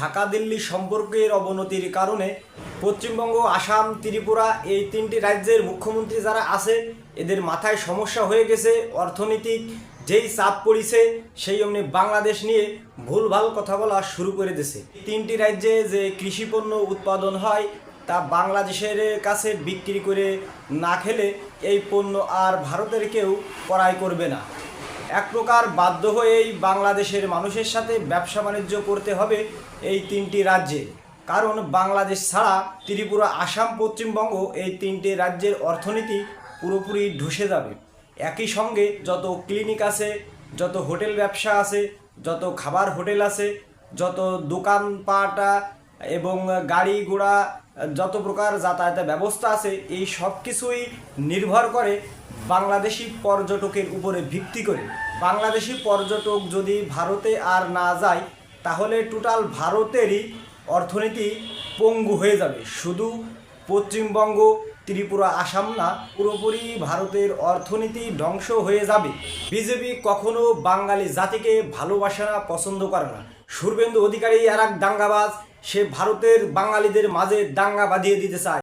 ঢাকা দিল্লি সম্পর্কের অবনতির কারণে পশ্চিমবঙ্গ, আসাম, ত্রিপুরা এই তিনটি রাজ্যের মুখ্যমন্ত্রী যারা আছে, এদের মাথায় সমস্যা হয়ে গেছে, অর্থনৈতিক যেই চাপ পড়িছে, সেই অমনি বাংলাদেশ নিয়ে ভুলভাল কথা বলা শুরু করে দিছে। তিনটি রাজ্যে যে কৃষিপণ্য উৎপাদন হয়, তা বাংলাদেশের কাছে বিক্রি করে না খেলে এই পণ্য আর ভারতের কেউ ক্রয় করবে না। এক প্রকার বাধ্য হয়েই বাংলাদেশের মানুষের সাথে ব্যবসা বাণিজ্য করতে হবে এই তিনটি রাজ্যে। কারণ বাংলাদেশ ছাড়া ত্রিপুরা, আসাম, পশ্চিমবঙ্গ এই তিনটি রাজ্যের অর্থনীতি পুরোপুরি ঢুসে যাবে। একই সঙ্গে যত ক্লিনিক আছে, যত হোটেল ব্যবসা আছে, যত খাবার হোটেল আছে, যত দোকানপাটা, এবং গাড়ি ঘোড়া যত প্রকার যাতায়াতের ব্যবস্থা আছে, এই সব কিছুই নির্ভর করে বাংলাদেশি পর্যটকের উপরে ভিত্তি করে। বাংলাদেশি পর্যটক যদি ভারতে আর না যায়, তাহলে টোটাল ভারতেরই অর্থনীতি পঙ্গু হয়ে যাবে। শুধু পশ্চিমবঙ্গ ত্রিপুরা, আসাম না, পুরোপুরি ভারতের অর্থনীতি ধ্বংস হয়ে যাবে। বিজেপি কখনো বাঙালি জাতিকে ভালোবাসে না, পছন্দ করে না। সুরবেন্দু অধিকারী আর এক দাঙ্গাবাজ, সে ভারতের বাঙালিদের মাঝে দাঙ্গা বাঁধিয়ে দিতে চায়।